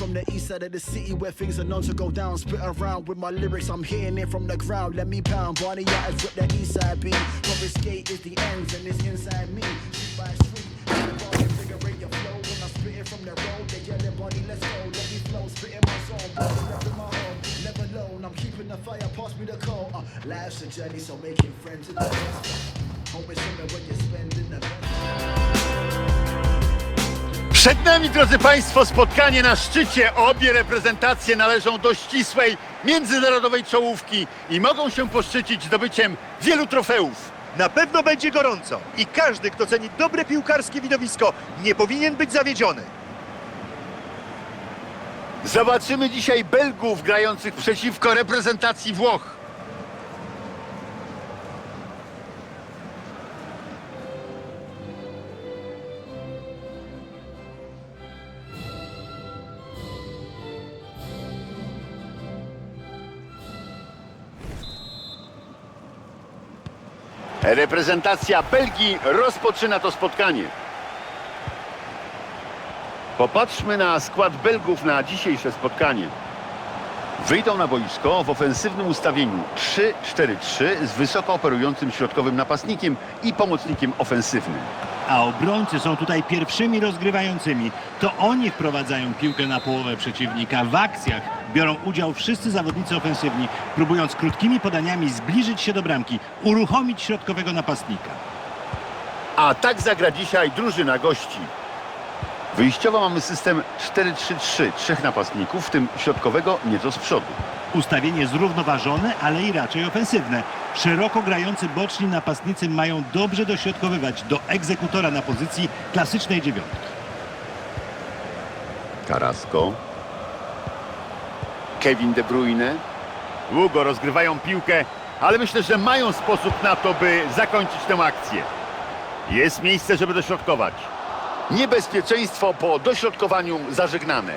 from the east side of the city where things are known to go down. Spit around with my lyrics, I'm hitting it from the ground. Let me pound. Barney Yatters with the east side beat. Confiscate is the ends and it's inside me. Street by street, everybody figure your flow. When I spit it from the road, they yelling, Barney, let's go. Let me flow, spitting my song. Barney, repping my home. Never alone, I'm keeping the fire, pass me the coal. Uh, life's a journey, so making friends is the best. Is somewhere when you're spending the best. Przed nami, drodzy Państwo, spotkanie na szczycie. Obie reprezentacje należą do ścisłej międzynarodowej czołówki i mogą się poszczycić zdobyciem wielu trofeów. Na pewno będzie gorąco i każdy, kto ceni dobre piłkarskie widowisko, nie powinien być zawiedziony. Zobaczymy dzisiaj Belgów grających przeciwko reprezentacji Włoch. Reprezentacja Belgii rozpoczyna to spotkanie. Popatrzmy na skład Belgów na dzisiejsze spotkanie. Wyjdą na boisko w ofensywnym ustawieniu 3-4-3 z wysoko operującym środkowym napastnikiem i pomocnikiem ofensywnym. A obrońcy są tutaj pierwszymi rozgrywającymi. To oni wprowadzają piłkę na połowę przeciwnika. W akcjach biorą udział wszyscy zawodnicy ofensywni, próbując krótkimi podaniami zbliżyć się do bramki, uruchomić środkowego napastnika. A tak zagra dzisiaj drużyna gości. Wyjściowo mamy system 4-3-3, trzech napastników, w tym środkowego nieco z przodu. Ustawienie zrównoważone, ale i raczej ofensywne. Szeroko grający boczni napastnicy mają dobrze dośrodkowywać do egzekutora na pozycji klasycznej dziewiątki. Carrasco. Kevin De Bruyne. Długo rozgrywają piłkę, ale myślę, że mają sposób na to, by zakończyć tę akcję. Jest miejsce, żeby dośrodkować. Niebezpieczeństwo po dośrodkowaniu zażegnane.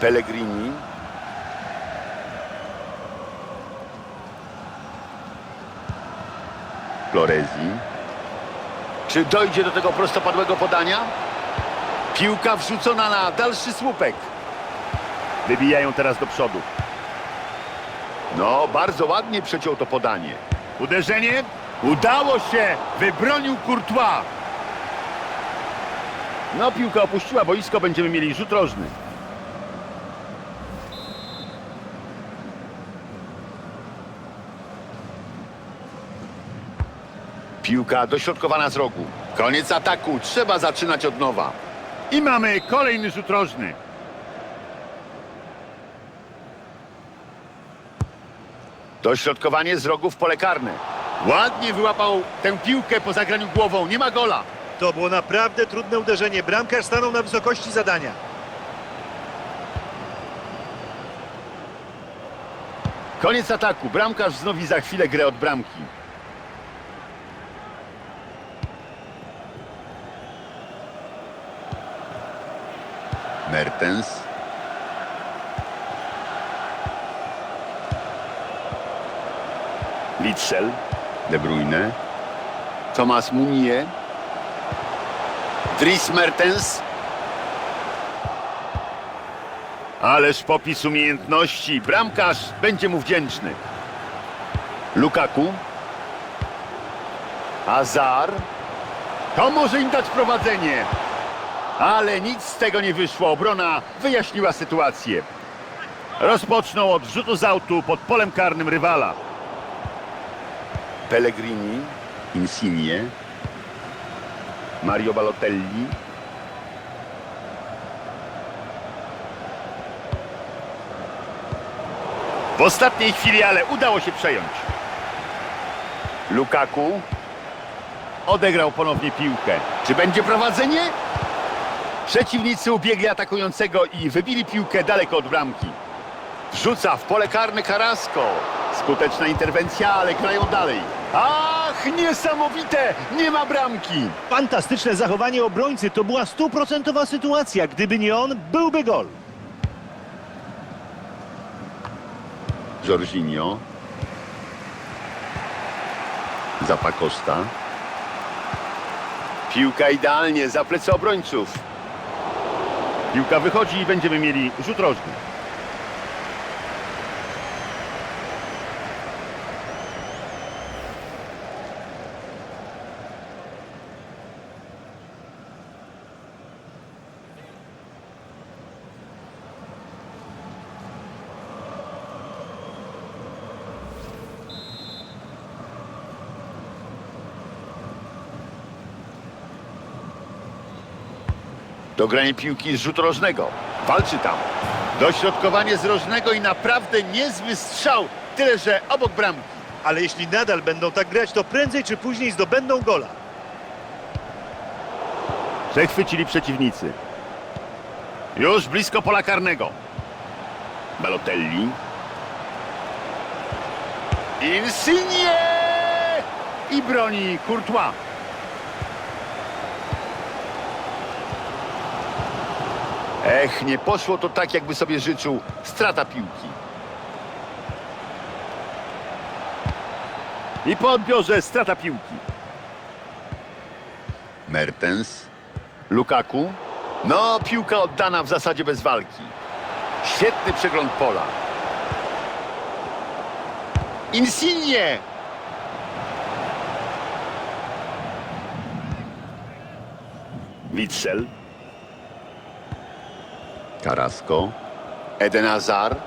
Pellegrini. Florezi. Czy dojdzie do tego prostopadłego podania? Piłka wrzucona na dalszy słupek. Wybijają teraz do przodu. No, bardzo ładnie przeciął to podanie. Uderzenie? Udało się! Wybronił Courtois. No, piłka opuściła boisko, będziemy mieli rzut rożny. Piłka dośrodkowana z rogu. Koniec ataku, trzeba zaczynać od nowa. I mamy kolejny rzut rożny. Dośrodkowanie z rogu w pole karne. Ładnie wyłapał tę piłkę po zagraniu głową. Nie ma gola. To było naprawdę trudne uderzenie. Bramkarz stanął na wysokości zadania. Koniec ataku. Bramkarz wznowi za chwilę grę od bramki. Mertens. Litzel. De Bruyne. Thomas Munier. Dries Mertens. Ależ popis umiejętności. Bramkarz będzie mu wdzięczny. Lukaku. Azar. To może im dać prowadzenie. Ale nic z tego nie wyszło. Obrona wyjaśniła sytuację. Rozpoczną od rzutu z autu pod polem karnym rywala. Pellegrini. Insigne. Mario Balotelli. W ostatniej chwili, ale udało się przejąć. Lukaku odegrał ponownie piłkę. Czy będzie prowadzenie? Przeciwnicy ubiegli atakującego i wybili piłkę daleko od bramki. Wrzuca w pole karne Carrasco. Skuteczna interwencja, ale grają dalej. Ach, niesamowite! Nie ma bramki! Fantastyczne zachowanie obrońcy. To była stuprocentowa sytuacja. Gdyby nie on, byłby gol. Jorginho. Zapakosta. Piłka idealnie za plecy obrońców. Piłka wychodzi i będziemy mieli rzut rożny. Dogranie piłki z rzutu rożnego. Walczy tam. Dośrodkowanie z rożnego i naprawdę niezły strzał. Tyle, że obok bramki. Ale jeśli nadal będą tak grać, to prędzej czy później zdobędą gola. Przechwycili przeciwnicy. Już blisko pola karnego. Balotelli. Insigne! I broni Courtois. Ech, nie poszło to tak, jakby sobie życzył. Strata piłki. I po odbiorze strata piłki. Mertens. Lukaku. No, piłka oddana w zasadzie bez walki. Świetny przegląd pola. Insigne! Witzel. Carrasco. Eden Hazard.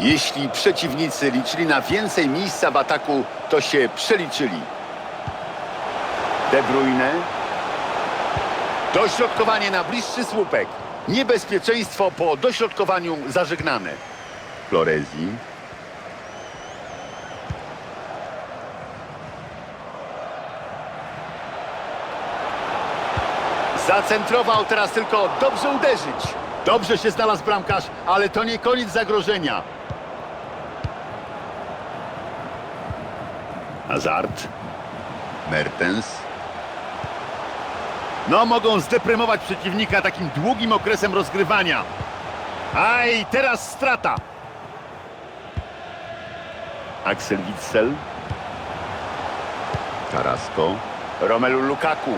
Jeśli przeciwnicy liczyli na więcej miejsca w ataku, to się przeliczyli. De Bruyne. Dośrodkowanie na bliższy słupek. Niebezpieczeństwo po dośrodkowaniu zażegnane. Florezi. Zacentrował teraz tylko dobrze uderzyć. Dobrze się znalazł bramkarz, ale to nie koniec zagrożenia. Hazard. Mertens. No, mogą zdeprymować przeciwnika takim długim okresem rozgrywania. Aj, teraz strata. Axel Witsel. Carrasco. Romelu Lukaku.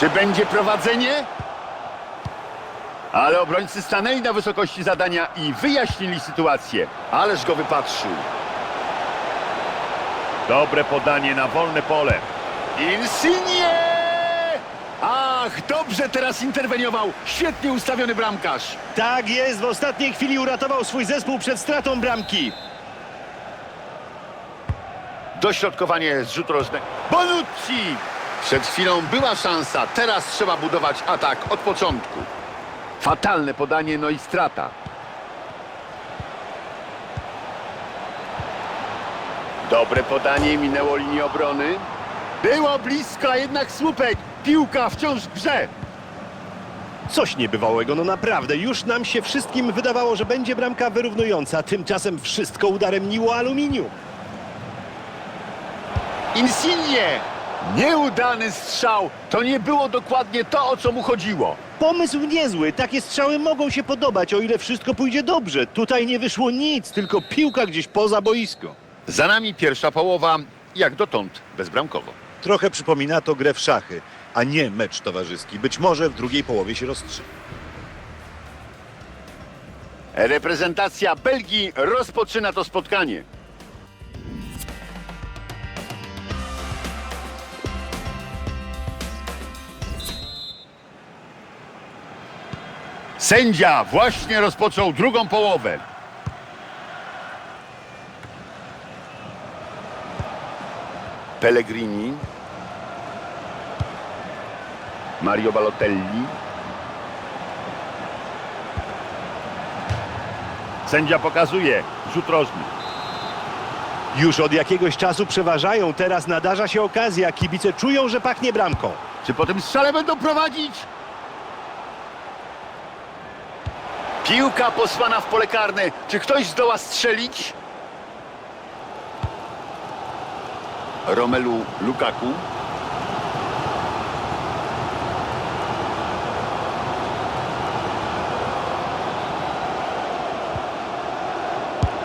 Czy będzie prowadzenie? Ale obrońcy stanęli na wysokości zadania i wyjaśnili sytuację. Ależ go wypatrzył. Dobre podanie na wolne pole. Insigne! Ach, dobrze teraz interweniował. Świetnie ustawiony bramkarz. Tak jest, w ostatniej chwili uratował swój zespół przed stratą bramki. Dośrodkowanie z rzutu rożnego. Bonucci! Przed chwilą była szansa, teraz trzeba budować atak od początku. Fatalne podanie, no i strata. Dobre podanie, minęło linię obrony. Było blisko, a jednak słupek. Piłka wciąż w grze. Coś niebywałego, no naprawdę. Już nam się wszystkim wydawało, że będzie bramka wyrównująca. Tymczasem wszystko udarem niło aluminium. Insigne! Nieudany strzał. To nie było dokładnie to, o co mu chodziło. Pomysł niezły. Takie strzały mogą się podobać, o ile wszystko pójdzie dobrze. Tutaj nie wyszło nic, tylko piłka gdzieś poza boisko. Za nami pierwsza połowa, jak dotąd bezbramkowo. Trochę przypomina to grę w szachy, a nie mecz towarzyski. Być może w drugiej połowie się rozstrzyga. Reprezentacja Belgii rozpoczyna to spotkanie. Sędzia właśnie rozpoczął drugą połowę. Pellegrini. Mario Balotelli. Sędzia pokazuje rzut rożny. Już od jakiegoś czasu przeważają, teraz nadarza się okazja. Kibice czują, że pachnie bramką. Czy po tym strzale będą prowadzić? Piłka posłana w pole karne. Czy ktoś zdoła strzelić? Romelu Lukaku.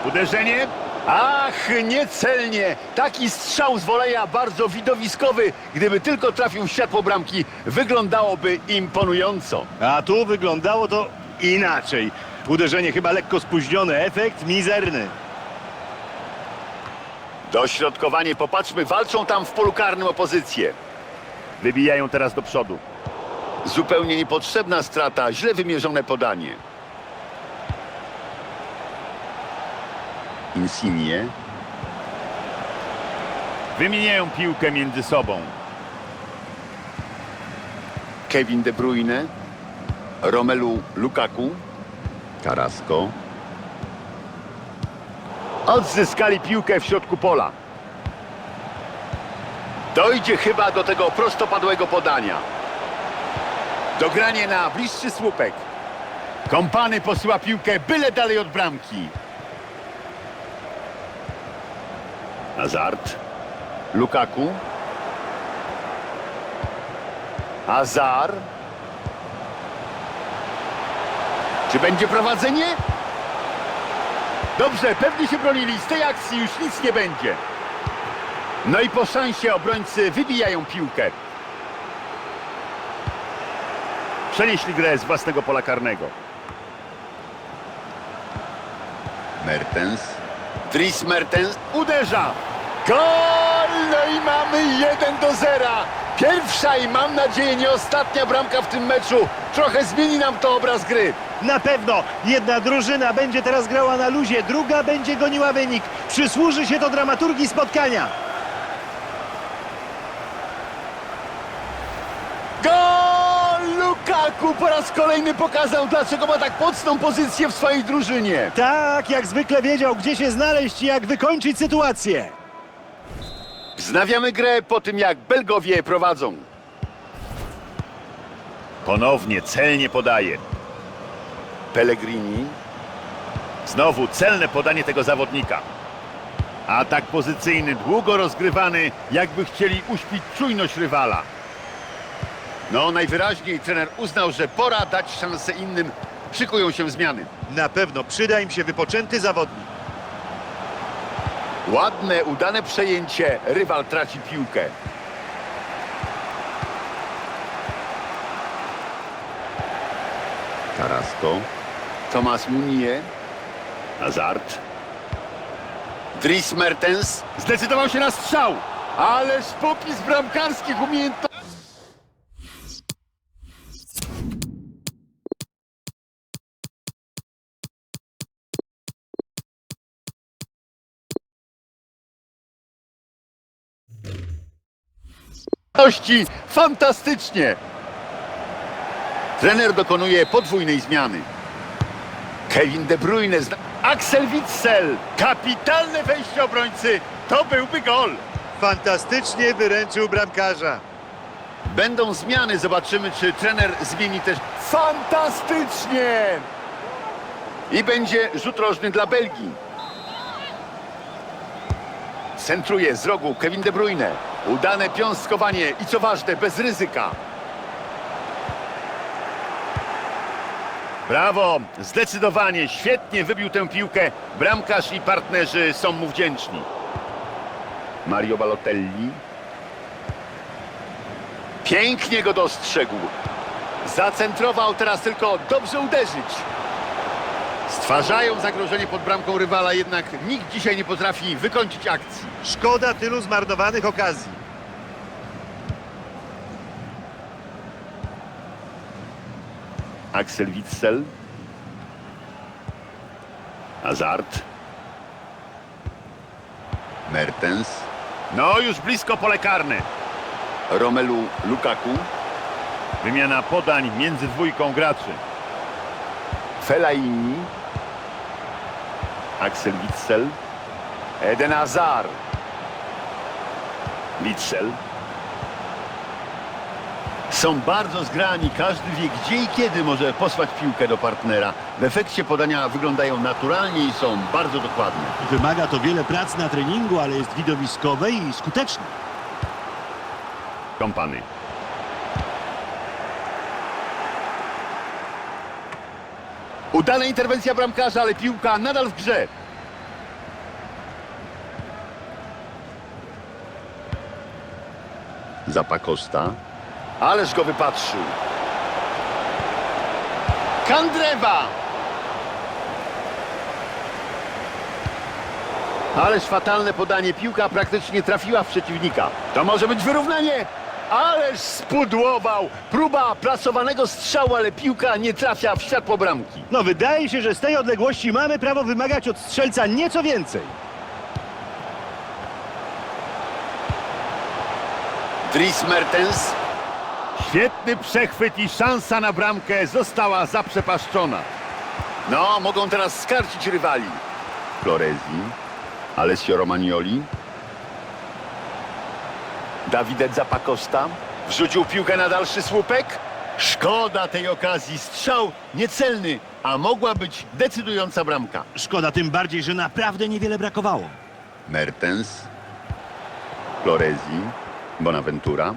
Uderzenie. Ach, niecelnie! Taki strzał z woleja bardzo widowiskowy. Gdyby tylko trafił w światło bramki, wyglądałoby imponująco. A tu wyglądało to inaczej. Uderzenie chyba lekko spóźnione, efekt mizerny. Dośrodkowanie, popatrzmy, walczą tam w polu karnym o pozycję. Wybijają teraz do przodu. Zupełnie niepotrzebna strata, źle wymierzone podanie. Insigne. Wymieniają piłkę między sobą. Kevin De Bruyne. Romelu Lukaku. Carrasco. Odzyskali piłkę w środku pola. Dojdzie chyba do tego prostopadłego podania. Dogranie na bliższy słupek. Kompany posyła piłkę byle dalej od bramki. Hazard. Lukaku. Hazard. Czy będzie prowadzenie? Dobrze, pewnie się bronili. Z tej akcji już nic nie będzie. No i po szansie obrońcy wybijają piłkę. Przenieśli grę z własnego pola karnego. Mertens. Dries Mertens uderza. Gol! No i mamy 1 do 0. Pierwsza i mam nadzieję nie ostatnia bramka w tym meczu. Trochę zmieni nam to obraz gry. Na pewno jedna drużyna będzie teraz grała na luzie, druga będzie goniła wynik. Przysłuży się to dramaturgii spotkania. Gol! Lukaku po raz kolejny pokazał, dlaczego ma tak mocną pozycję w swojej drużynie. Tak, jak zwykle wiedział, gdzie się znaleźć i jak wykończyć sytuację. Wznawiamy grę po tym, jak Belgowie prowadzą. Ponownie celnie podaje. Pellegrini. Znowu celne podanie tego zawodnika. Atak pozycyjny, długo rozgrywany, jakby chcieli uśpić czujność rywala. No, najwyraźniej trener uznał, że pora dać szansę innym. Szykują się zmiany. Na pewno przyda im się wypoczęty zawodnik. Ładne, udane przejęcie. Rywal traci piłkę. Carrasco. Tomas Munier. Hazard. Dries Mertens. Zdecydował się na strzał. Ależ popis bramkarskich umiejętności. Fantastycznie! Trener dokonuje podwójnej zmiany. Kevin De Bruyne, zna- Axel Witsel, kapitalne wejście obrońcy, to byłby gol. Fantastycznie wyręczył bramkarza. Będą zmiany, zobaczymy czy trener zmieni też. Fantastycznie! I będzie rzut rożny dla Belgii. Centruje z rogu Kevin De Bruyne. Udane piąstkowanie i co ważne, bez ryzyka. Brawo, zdecydowanie, świetnie wybił tę piłkę. Bramkarz i partnerzy są mu wdzięczni. Mario Balotelli. Pięknie go dostrzegł. Zacentrował, teraz tylko dobrze uderzyć. Stwarzają zagrożenie pod bramką rywala, jednak nikt dzisiaj nie potrafi wykończyć akcji. Szkoda tylu zmarnowanych okazji. Axel Witsel. Hazard. Mertens. No, już blisko pole karne. Romelu Lukaku. Wymiana podań między dwójką graczy. Fellaini. Axel Witsel. Eden Hazard. Witsel. Są bardzo zgrani, każdy wie gdzie i kiedy może posłać piłkę do partnera. W efekcie podania wyglądają naturalnie i są bardzo dokładne. Wymaga to wiele pracy na treningu, ale jest widowiskowe i skuteczne. Kompany. Udana interwencja bramkarza, ale piłka nadal w grze. Zapakosta. Ależ go wypatrzył. Kandrewa! Ależ fatalne podanie. Piłka praktycznie trafiła w przeciwnika. To może być wyrównanie. Ależ spudłował. Próba plasowanego strzału, ale piłka nie trafia w światło bramki. No wydaje się, że z tej odległości mamy prawo wymagać od strzelca nieco więcej. Dries Mertens. Świetny przechwyt i szansa na bramkę została zaprzepaszczona. No, mogą teraz skarcić rywali. Florezi, Alessio Romagnoli. Dawidek Zapakosta. Wrzucił piłkę na dalszy słupek. Szkoda tej okazji. Strzał niecelny, a mogła być decydująca bramka. Szkoda tym bardziej, że naprawdę niewiele brakowało. Mertens, Florezi, Bonaventura.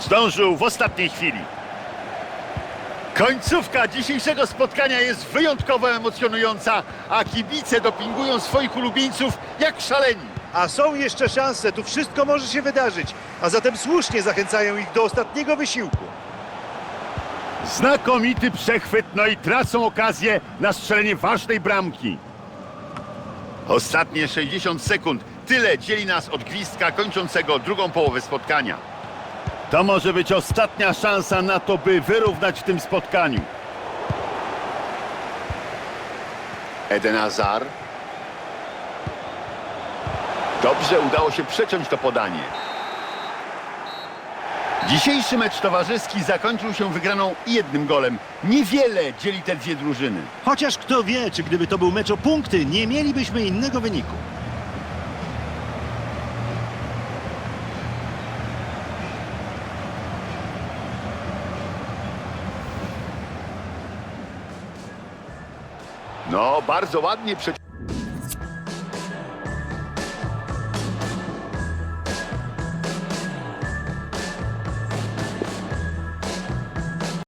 Zdążył w ostatniej chwili. Końcówka dzisiejszego spotkania jest wyjątkowo emocjonująca, a kibice dopingują swoich ulubieńców jak szaleni. A są jeszcze szanse, tu wszystko może się wydarzyć, a zatem słusznie zachęcają ich do ostatniego wysiłku. Znakomity przechwyt, no i tracą okazję na strzelenie ważnej bramki. Ostatnie 60 sekund. Tyle dzieli nas od gwizdka kończącego drugą połowę spotkania. To może być ostatnia szansa na to, by wyrównać w tym spotkaniu. Eden Hazard. Dobrze udało się przeciąć to podanie. Dzisiejszy mecz towarzyski zakończył się wygraną jednym golem. Niewiele dzieli te dwie drużyny. Chociaż kto wie, czy gdyby to był mecz o punkty, nie mielibyśmy innego wyniku. No, bardzo ładnie przeciął.